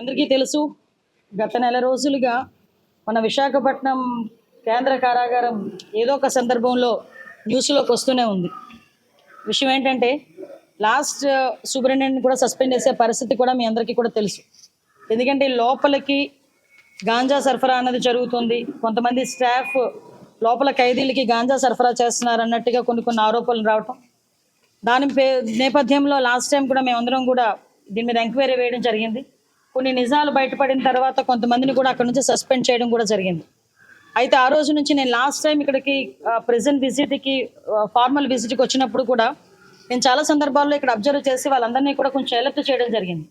అందరికీ తెలుసు గత నెల రోజులుగా మన విశాఖపట్నం కేంద్ర కారాగారం ఏదో ఒక సందర్భంలో న్యూస్లోకి వస్తూనే ఉంది. విషయం ఏంటంటే లాస్ట్ సూపరింటెండెంట్ కూడా సస్పెండ్ చేసే పరిస్థితి కూడా మీ అందరికీ కూడా తెలుసు. ఎందుకంటే లోపలికి గాంజా సరఫరా అన్నది జరుగుతుంది. కొంతమంది స్టాఫ్ లోపల ఖైదీలకి గాంజా సరఫరా చేస్తున్నారు అన్నట్టుగా కొన్ని కొన్ని ఆరోపణలు రావటం. దాని పే నేపథ్యంలో లాస్ట్ టైం కూడా మేమందరం కూడా దీని మీద ఎంక్వైరీ వేయడం జరిగింది. కొన్ని నిజాలు బయటపడిన తర్వాత కొంతమందిని కూడా అక్కడ నుంచి సస్పెండ్ చేయడం కూడా జరిగింది. అయితే ఆ రోజు నుంచి నేను లాస్ట్ టైం ఇక్కడికి ప్రెసెంట్ విజిట్కి ఫార్మల్ విజిట్కి వచ్చినప్పుడు కూడా నేను చాలా సందర్భాల్లో ఇక్కడ అబ్జర్వ్ చేసి వాళ్ళందరినీ కూడా కొంచెం ఎలర్ట్ చేయడం జరిగింది.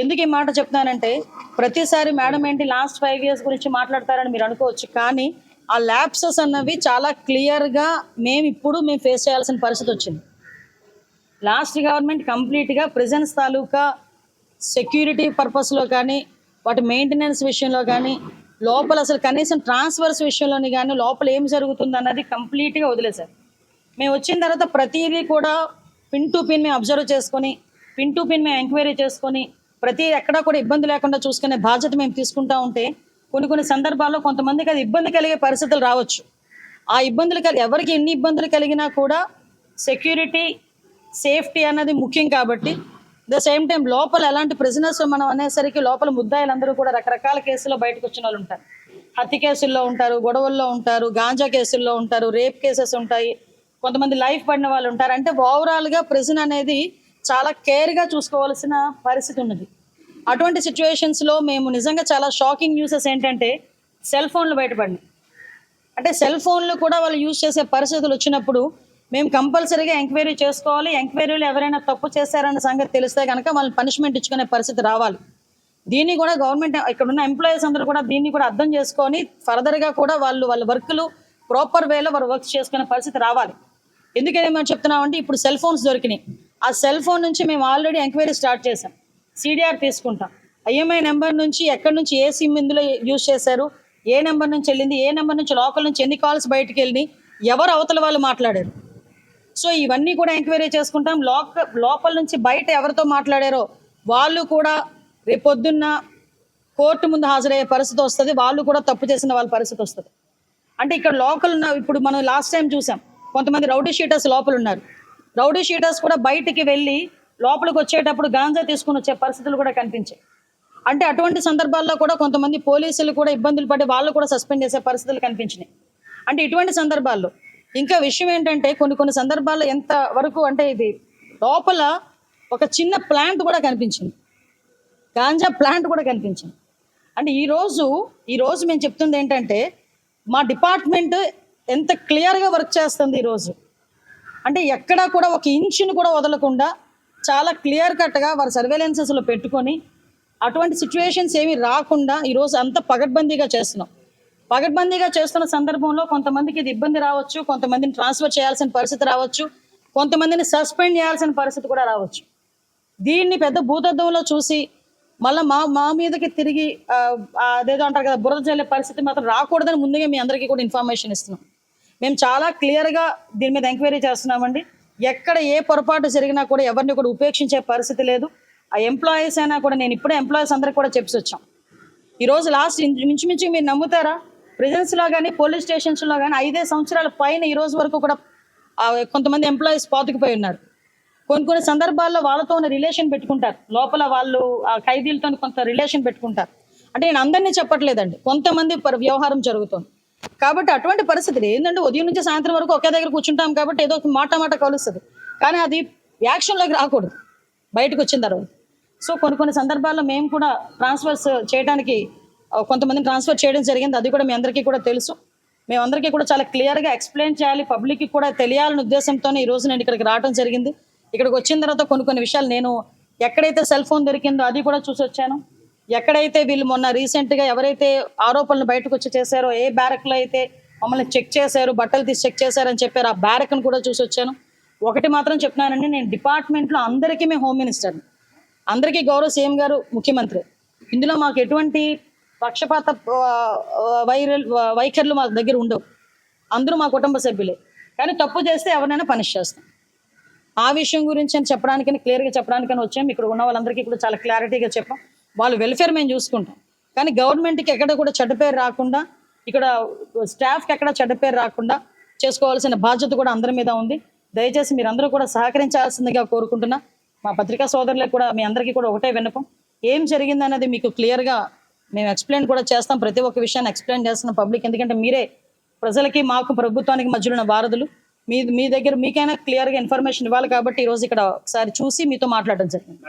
ఎందుకు ఈ మాట చెప్తున్నానంటే ప్రతిసారి మేడం ఏంటి లాస్ట్ ఫైవ్ ఇయర్స్ గురించి మాట్లాడతారని మీరు అనుకోవచ్చు కానీ ఆ ల్యాప్సెస్ అన్నవి చాలా క్లియర్గా మేము ఇప్పుడు మేము ఫేస్ చేయాల్సిన పరిస్థితి వచ్చింది. లాస్ట్ గవర్నమెంట్ కంప్లీట్గా ప్రిజెన్స్ తాలూకా సెక్యూరిటీ పర్పస్లో కానీ వాటి మెయింటెనెన్స్ విషయంలో కానీ లోపల అసలు కనీసం ట్రాన్స్ఫర్స్ విషయంలోని కానీ లోపల ఏం జరుగుతుంది అన్నది కంప్లీట్గా వదిలేశారు. మేము వచ్చిన తర్వాత ప్రతిదీ కూడా పిన్ టు పిన్ మేము అబ్జర్వ్ చేసుకొని పిన్ టు పిన్ మేము ఎంక్వైరీ చేసుకొని ప్రతి ఎక్కడా కూడా ఇబ్బంది లేకుండా చూసుకునే బాధ్యత మేము తీసుకుంటా ఉంటే కొన్ని కొన్ని సందర్భాల్లో కొంతమందికి అది ఇబ్బంది కలిగే పరిస్థితులు రావచ్చు. ఆ ఇబ్బందులు కలిగి ఎవరికి ఎన్ని ఇబ్బందులు కలిగినా కూడా సెక్యూరిటీ సేఫ్టీ అన్నది ముఖ్యం కాబట్టి ద సేమ్ టైం లోపల ఎలాంటి ప్రిజనర్స్ మనం అనేసరికి లోపల ముద్దాయిలందరూ కూడా రకరకాల కేసుల్లో బయటకు వచ్చిన వాళ్ళు ఉంటారు. హత్య కేసుల్లో ఉంటారు గొడవల్లో ఉంటారు గాంజా కేసుల్లో ఉంటారు రేప్ కేసెస్ ఉంటాయి. కొంతమంది లైఫ్ పడిన వాళ్ళు ఉంటారు. అంటే ఓవరాల్గా ప్రిజన్ అనేది చాలా కేర్గా చూసుకోవాల్సిన పరిస్థితి ఉన్నది. అటువంటి సిచ్యువేషన్స్లో మేము నిజంగా చాలా షాకింగ్ న్యూసెస్ ఏంటంటే సెల్ ఫోన్లు బయటపడినాయి. అంటే సెల్ ఫోన్లు కూడా వాళ్ళు యూజ్ చేసే పరిస్థితులు వచ్చినప్పుడు మేము కంపల్సరీగా ఎంక్వైరీ చేసుకోవాలి. ఎంక్వైరీలో ఎవరైనా తప్పు చేశారన్న సంగతి తెలిస్తే కనుక వాళ్ళని పనిష్మెంట్ ఇచ్చుకునే పరిస్థితి రావాలి. దీన్ని కూడా గవర్నమెంట్ ఇక్కడ ఉన్న ఎంప్లాయీస్ అందరూ కూడా దీన్ని కూడా అర్థం చేసుకొని ఫర్దర్గా కూడా వాళ్ళు వాళ్ళ వర్క్లు ప్రాపర్ వేలో వారు వర్క్ చేసుకునే పరిస్థితి రావాలి. ఎందుకని మేము చెప్తున్నామంటే ఇప్పుడు సెల్ ఫోన్స్ దొరికినాయి. ఆ సెల్ ఫోన్ నుంచి మేము ఆల్రెడీ ఎంక్వైరీ స్టార్ట్ చేసాం సిడిఆర్ తీసుకుంటాం. ఐఎంఐ నెంబర్ నుంచి ఎక్కడి నుంచి ఏ సిమ్ ఇందులో యూజ్ చేశారు? ఏ నెంబర్ నుంచి వెళ్ళింది? ఏ నెంబర్ నుంచి లోకల్ నుంచి ఎన్ని కాల్స్ బయటకు వెళ్ళినాయి? ఎవరు అవతల వాళ్ళు మాట్లాడారు? సో ఇవన్నీ కూడా ఎంక్వైరీ చేసుకుంటాం. లోక లోపల నుంచి బయట ఎవరితో మాట్లాడారో వాళ్ళు కూడా రేపొద్దున్న కోర్టు ముందు హాజరయ్యే పరిస్థితి వస్తుంది. వాళ్ళు కూడా తప్పు చేసిన వాళ్ళ పరిస్థితి వస్తుంది. అంటే ఇక్కడ లోకల్ ఉన్న ఇప్పుడు మనం లాస్ట్ టైం చూసాం. కొంతమంది రౌడీ షీటర్స్ లోపల ఉన్నారు. రౌడీ షీటర్స్ కూడా బయటికి వెళ్ళి లోపలికి వచ్చేటప్పుడు గాంజా తీసుకుని వచ్చే పరిస్థితులు కూడా కనిపించాయి. అంటే అటువంటి సందర్భాల్లో కూడా కొంతమంది పోలీసులు కూడా ఇబ్బందులు పడి వాళ్ళు కూడా సస్పెండ్ చేసే పరిస్థితులు కనిపించినాయి. అంటే ఇటువంటి సందర్భాల్లో ఇంకా విషయం ఏంటంటే కొన్ని కొన్ని సందర్భాల్లో ఎంత వరకు అంటే ఇది లోపల ఒక చిన్న ప్లాంట్ కూడా కనిపించింది. గాంజా ప్లాంట్ కూడా కనిపించింది. అంటే ఈరోజు ఈరోజు మేము చెప్తుంది ఏంటంటే మా డిపార్ట్మెంట్ ఎంత క్లియర్గా వర్క్ చేస్తుంది ఈరోజు అంటే ఎక్కడా కూడా ఒక ఇంచుని కూడా వదలకుండా చాలా క్లియర్ కట్గా వారి సర్వేలెన్సెస్లో పెట్టుకొని అటువంటి సిచ్యువేషన్స్ ఏమీ రాకుండా ఈరోజు అంత పగడ్బందీగా చేస్తున్నాం. పగడ్బందీగా చేస్తున్న సందర్భంలో కొంతమందికి ఇది ఇబ్బంది రావచ్చు కొంతమందిని ట్రాన్స్ఫర్ చేయాల్సిన పరిస్థితి రావచ్చు కొంతమందిని సస్పెండ్ చేయాల్సిన పరిస్థితి కూడా రావచ్చు. దీన్ని పెద్ద భూతద్దంలో చూసి మళ్ళీ మా మా మీదకి తిరిగి అదేదో అంటారు కదా బురద చల్లే పరిస్థితి మాత్రం రాకూడదని ముందుగా మీ అందరికీ కూడా ఇన్ఫర్మేషన్ ఇస్తున్నాం. మేము చాలా క్లియర్గా దీని మీద ఎంక్వైరీ చేస్తున్నామండి. ఎక్కడ ఏ పొరపాటు జరిగినా కూడా ఎవరిని కూడా ఉపేక్షించే పరిస్థితి లేదు. ఆ ఎంప్లాయీస్ అయినా కూడా నేను ఇప్పుడే ఎంప్లాయీస్ అందరికి కూడా చెప్పి వచ్చాం. ఈరోజు లాస్ట్ ఇంచుమించు మీరు నమ్ముతారా? ప్రిజెన్స్లో కానీ పోలీస్ స్టేషన్స్లో కానీ ఐదే సంవత్సరాల పైన ఈ రోజు వరకు కూడా కొంతమంది ఎంప్లాయీస్ పాతుకుపోయి ఉన్నారు. కొన్ని కొన్ని సందర్భాల్లో వాళ్ళతో ఉన్న రిలేషన్ పెట్టుకుంటారు. లోపల వాళ్ళు ఆ ఖైదీలతో కొంత రిలేషన్ పెట్టుకుంటారు. అంటే నేను అందరినీ చెప్పట్లేదండి. కొంతమంది వ్యవహారం జరుగుతుంది. కాబట్టి అటువంటి పరిస్థితి ఏంటంటే ఉదయం నుంచి సాయంత్రం వరకు ఒకే దగ్గర కూర్చుంటాం కాబట్టి ఏదో ఒక మాట మాట కలుస్తుంది. కానీ అది యాక్షన్లోకి రాకూడదు. బయటకు వచ్చిన తర్వాత. సో కొన్ని కొన్ని సందర్భాల్లో మేము కూడా ట్రాన్స్ఫర్స్ చేయడానికి కొంతమందిని ట్రాన్స్ఫర్ చేయడం జరిగింది. అది కూడా మీ అందరికీ కూడా తెలుసు. మేమందరికీ కూడా చాలా క్లియర్గా ఎక్స్ప్లెయిన్ చేయాలి. పబ్లిక్కి కూడా తెలియాలనే ఉద్దేశంతోనే ఈ రోజు నేను ఇక్కడికి రావడం జరిగింది. ఇక్కడికి వచ్చిన తర్వాత కొన్ని కొన్ని విషయాలు నేను ఎక్కడైతే సెల్ ఫోన్ దొరికిందో అది కూడా చూసి వచ్చాను. ఎక్కడైతే వీళ్ళు మొన్న రీసెంట్గా ఎవరైతే ఆరోపణలు బయటకు వచ్చి చేశారో ఏ బ్యారక్లో అయితే మమ్మల్ని చెక్ చేశారు బట్టలు తీసి చెక్ చేశారని చెప్పారు ఆ బ్యారక్ను కూడా చూసి వచ్చాను. ఒకటి మాత్రం చెప్తున్నానండి నేను డిపార్ట్మెంట్లో అందరికీ మేము హోమ్ మినిస్టర్ అందరికీ గౌరవ సీఎం గారు ముఖ్యమంత్రి. ఇందులో మాకు ఎటువంటి పక్షపాత వైరల్ వైఖరులు మా దగ్గర ఉండవు. అందరూ మా కుటుంబ సభ్యులే. కానీ తప్పు చేస్తే ఎవరినైనా పనిష్ చేస్తాం. ఆ విషయం గురించి అని చెప్పడానికని క్లియర్గా చెప్పడానికని వచ్చాం. ఇక్కడ ఉన్న వాళ్ళందరికీ కూడా చాలా క్లారిటీగా చెప్పాం. వాళ్ళ వెల్ఫేర్ మేము చూసుకుంటాం. కానీ గవర్నమెంట్కి ఎక్కడ కూడా చెడ్డ పేరు రాకుండా ఇక్కడ స్టాఫ్కి ఎక్కడ చెడ్డ పేరు రాకుండా చేసుకోవాల్సిన బాధ్యత కూడా అందరి మీద ఉంది. దయచేసి మీరందరూ కూడా సహకరించాల్సిందిగా కోరుకుంటున్నా. మా పత్రికా సోదరులకు కూడా మీ అందరికీ కూడా ఒకటే విన్నపం. ఏం జరిగిందన్నది మీకు క్లియర్గా మేము ఎక్స్ప్లెయిన్ కూడా చేస్తాం. ప్రతి ఒక్క విషయాన్ని ఎక్స్ప్లెయిన్ చేస్తున్నాం పబ్లిక్ ఎందుకంటే మీరే ప్రజలకి మాకు ప్రభుత్వానికి మధ్యలో ఉన్న వారధులు. మీ మీ దగ్గర మీకైనా క్లియర్గా ఇన్ఫర్మేషన్ ఇవ్వాలి కాబట్టి ఈరోజు ఇక్కడ ఒకసారి చూసి మీతో మాట్లాడడం జరిగింది.